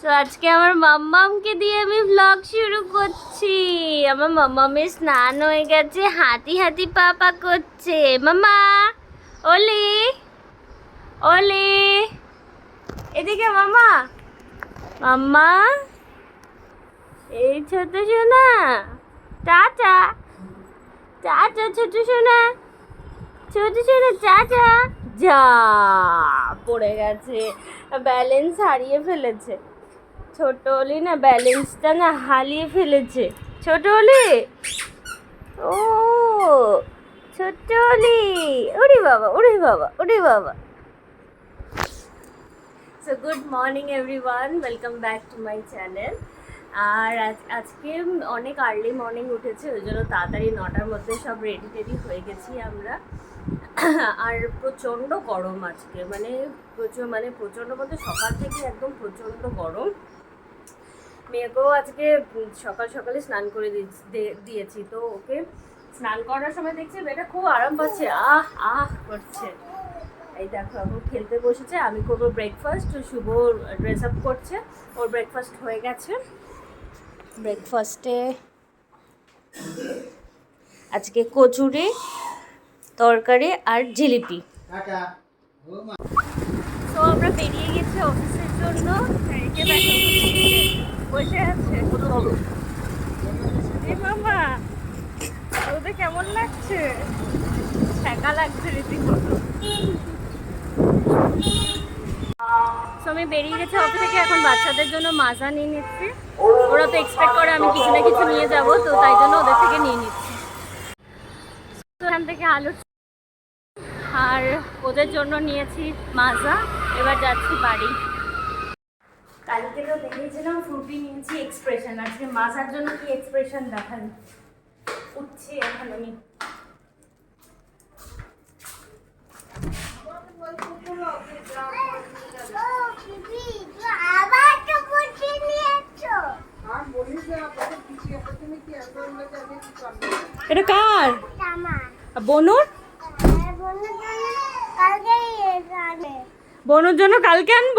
তো আজকে আমার মাম্মামকে দিয়ে আমি ভ্লগ শুরু করছি। আমার মাম্মামের স্নান হয়ে গেছে হাতি হাতি পাপা করছে। মামা ওলি ওলি। এদিকে মামা মাম্মা, এই ছোট সোনা। টাটা টাটা ছোট সোনা। ছোট ছোট চাচা। যা, পড়ে গেছে। ব্যালেন্স হারিয়ে ফেলেছে। ছোট অলি না ব্যালেন্সটা না হারিয়ে ফেলেছে। ছোট অলি? ও, ছোট অলি। ওরে বাবা ওরে বাবা ওরে বাবা। So good morning everyone welcome back to my channel আর আজ- আজকে অনেক আর্লি মর্নিং উঠেছে, ওই জন্য তাড়াতাড়ি নটার মধ্যে সব রেডি টেডি হয়ে গেছি আমরা। আর প্রচণ্ড গরম আজকে মানে প্রচুর মানে প্রচণ্ড বলতে সকাল থেকে একদম প্রচণ্ড গরম। মেয়েকেও আজকে সকাল সকালে স্নান করে দিয়েছি- তো ওকে স্নান করার সময় দেখছি মেয়েটা খুব আরাম পাচ্ছে। আহ আহ করছে। এই দেখো এখন খেলতে বসেছে আমি করব ব্রেকফাস্ট শুভ ড্রেস আপ করছে। ওর ব্রেকফাস্ট হয়ে গেছে। ব্রেকফাস্টে আজকে কচুরি তরকারি আর জিলিপি। তো আমরা বেরিয়ে গেছি অফিসের জন্য। একে দেখো বসে আছে। এ মামা ওদের কেমন লাগছে? ঠেকা লাগছে রীতিমতো। তো আমি বেরিয়ে গেছি অফিস থেকে এখন বাচ্চাদের জন্য মাজা নিয়ে নিচ্ছি। ওরা তো এক্সপেক্ট করে আমি কিছু না কিছু নিয়ে যাব তো তাই জন্য ওদের থেকে নিয়ে নিচ্ছি। তো এখান থেকে আলু আর ওদের জন্য নিয়েছি মাজা। এবার যাচ্ছি বাড়ি। কালকে তো দেখেছিলাম ফ্রুটি নিয়েছি এক্সপ্রেশন আজকে মাজার জন্য কি এক্সপ্রেশন দেখান। উঠছি এখন আমি। এটা কার? বনুর? বনুর জন্য কালকে আনব?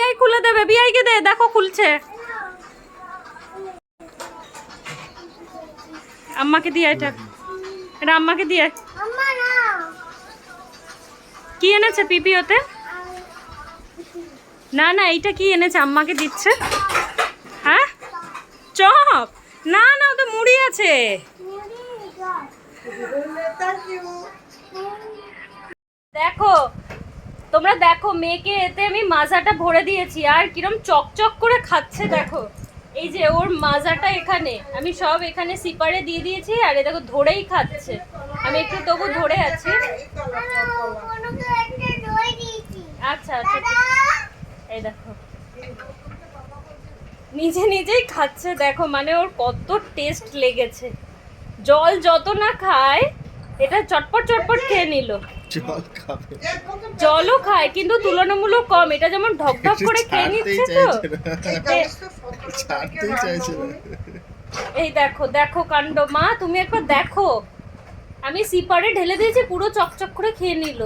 পিআই খুলে দেবে পিআইকে দে দেখো খুলছে। আম্মাকে দিয়ে এটা। এটা আম্মাকে দিয়ে। কি এনেছে পিপি ওতে? না না এইটা কি এনেছে? আম্মাকে দিচ্ছে। হ্যাঁ? চপ। না না ওতে মুড়ি আছে। দেখো তোমরা দেখো, মেয়েকে এতে আমি মাজাটা ভরে দিয়েছি। আর কিরম চকচক করে খাচ্ছে, দেখো। এই যে ওর মাজাটা এখানে। আমি সব এখানে সিপারে দিয়ে দিয়েছি আর এ দেখো ধরেই খাচ্ছে। আমি একটু তবু ধরে আছি। আচ্ছা আচ্ছা। এই দেখো। নিজে নিজেই খাচ্ছে, দেখো। মানে ওর কত টেস্ট লেগেছে। জল যত না খায়, এটা চটপট চটপট খেয়ে নিল। জল খাবে। জলও খায় কিন্তু তুলনামূলক কম। এটা যেমন ঢক ঢক করে খেয়ে নিচ্ছে তো। ছাড়তেই চাইছে না। এই দেখো দেখো কাণ্ড। মা তুমি একবার দেখো। আমি সিপারে ঢেলে দিয়েছি পুরো চকচক করে খেয়ে নিল।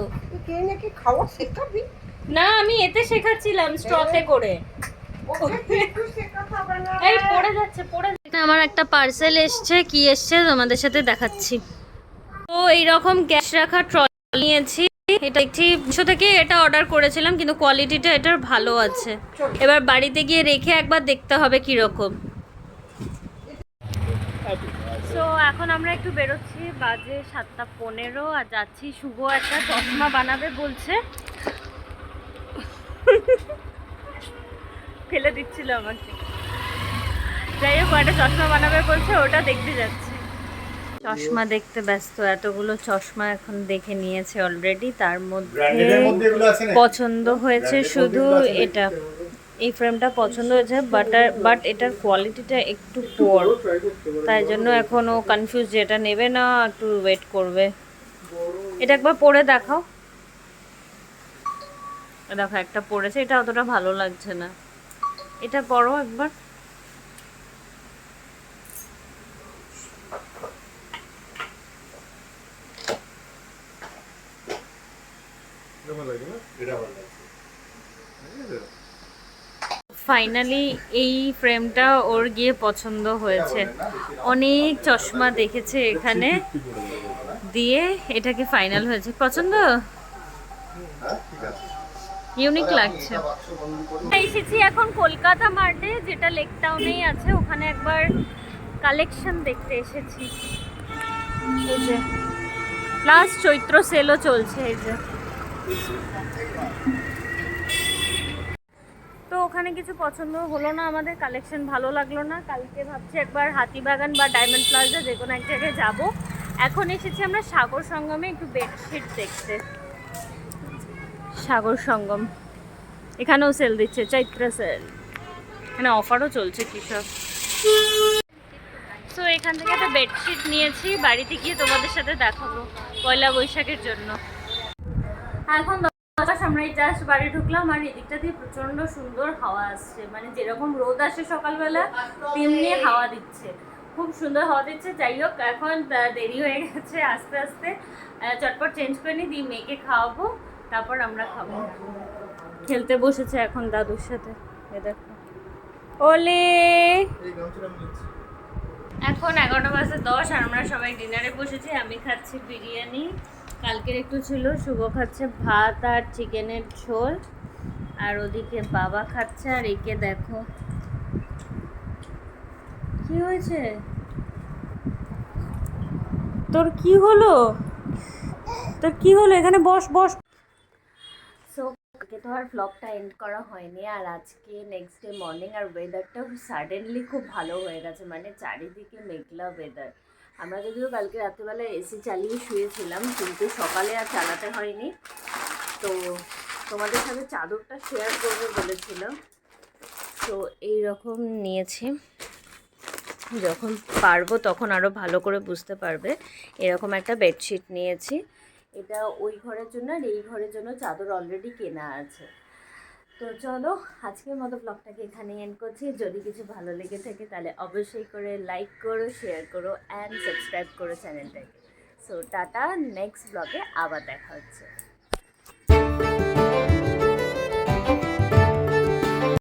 কে নাকি খাওয়া শেখাবি? না আমি এতে শেখাচ্ছিলাম স্ট্রতে করে। এই পড়ে যাচ্ছে পড়ে যাচ্ছে। আমার একটা পার্সেল এসছে কি এসছে তোমাদের সাথে দেখাচ্ছি। তো এইরকম গ্যাস রাখা ট্রলি নিয়েছি। এটা একটি মিশো থেকে এটা অর্ডার করেছিলাম, কিন্তু কোয়ালিটিটা এটার ভালো আছে। এবার বাড়িতে গিয়ে রেখে একবার দেখতে হবে কীরকম। তো এখন আমরা একটু বেরোচ্ছি, বাজে সাতটা পনেরো, আর যাচ্ছি শুভ একটা চশমা বানাবে বলছে। ফেলে দিচ্ছিল আমাকে। যাই হোক একটা চশমা বানাবে বলছে, ওটা দেখতে যাচ্ছি। চশমা দেখতে ব্যস্ত। এতগুলো চশমা এখন দেখে নিয়েছে অলরেডি তার মধ্যে পছন্দ হয়েছে শুধু এটা। এই ফ্রেমটা পছন্দ হয়েছে বাট বাট এটার কোয়ালিটিটা একটু পোর তাই জন্য এখনও কনফিউজ যে এটা নেবে না একটু ওয়েট করবে। এটা একবার পরে দেখাও। দেখো একটা পড়েছে এটা অতটা ভালো লাগছে না। এটা পরো একবার। ফাইনালি এই ফ্রেমটা ওর গিয়ে পছন্দ হয়েছে। অনেক চশমা দেখেছে এখানে। দিয়ে এটাকে ফাইনাল হয়েছে। পছন্দ? ইউনিক লাগছে। এসেছি এখন কলকাতা মার্টে যেটা লেক টাউনেই আছে। ওখানে একবার কালেকশন দেখতে এসেছি। এই যে প্লাস চৈত্র সেলও চলছে এই যে। তো ওখানে কিছু পছন্দ হলো না আমাদের কালেকশন ভালো লাগল না। কালকে ভাবছি একবার হাতিবাগান বা ডায়মন্ড প্লাজা যে কোনো এক জায়গায় যাব। এখন এসেছি আমরা সাগর সঙ্গমে একটু বেডশিট দেখতে। সাগর সঙ্গম। এখানেও সেল দিচ্ছে, চৈত্র সেল এখানে অফারও চলছে কিসব তো এখান থেকে একটা বেডশিট নিয়েছি, বাড়িতে গিয়ে তোমাদের সাথে দেখাবো, পয়লা বৈশাখের জন্য। এখন দশ আমরা এই জাস্ট বাড়ি ঢুকলাম আর এদিকটা দিয়ে প্রচণ্ড সুন্দর হাওয়া আসছে। মানে যেরকম রোদ আসে সকালবেলা, তেমনি হাওয়া দিচ্ছে। খুব সুন্দর হাওয়া দিচ্ছে। যাই হোক, এখন দেরি হয়ে গেছে আস্তে আস্তে। চটপট চেঞ্জ করে নিই, দিয়ে মেয়েকে খাওয়াবো, তারপর আমরা খাব। খেলতে বসেছে এখন দাদুর সাথে, এ দেখো। ওলে! এখন এগারোটা বাজে দশ, আর আমরা সবাই ডিনারে বসেছি, আমি খাচ্ছি বিরিয়ানি। কালকের একটু ছিল, শুভ খাচ্ছে ভাত আর চিকেনের ঝোল। আর ওদিকে বাবা খাচ্ছে আর একে দেখো। কি হয়েছে? তোর কি হলো? তোর কি হলো? এখানে বস বস। তো আর ব্লগটা এন্ড করা হয়নি আর আজকে নেক্সট ডে মর্নিং আর ওয়েদারটা সাডেনলি খুব ভালো হয়ে গেছে। মানে চারিদিকে মেঘলা ওয়েদার আমরা যদিও কালকে রাত্রিবেলা এসি চালিয়ে শুয়েছিলাম, কিন্তু সকালে আর চালাতে হয়নি। তো তোমাদের সাথে চাদরটা শেয়ার করবে বলেছিলাম। তো এই রকম নিয়েছি। যখন পারব তখন আরও ভালো করে বুঝতে পারবে। এরকম একটা বেডশিট নিয়েছি। এটা ওই ঘরের জন্য আর এই ঘরের জন্য চাদর অলরেডি কেনা আছে। তো চলো, আজকের মতো ব্লগটাকে এখানে এন্ড করছি। যদি কিছু ভালো লেগে থাকে, তাহলে অবশ্যই করে লাইক করো শেয়ার করো অ্যান্ড সাবস্ক্রাইব করো চ্যানেলটাকে সো টাটা নেক্সট ব্লগে আবার দেখা হচ্ছে।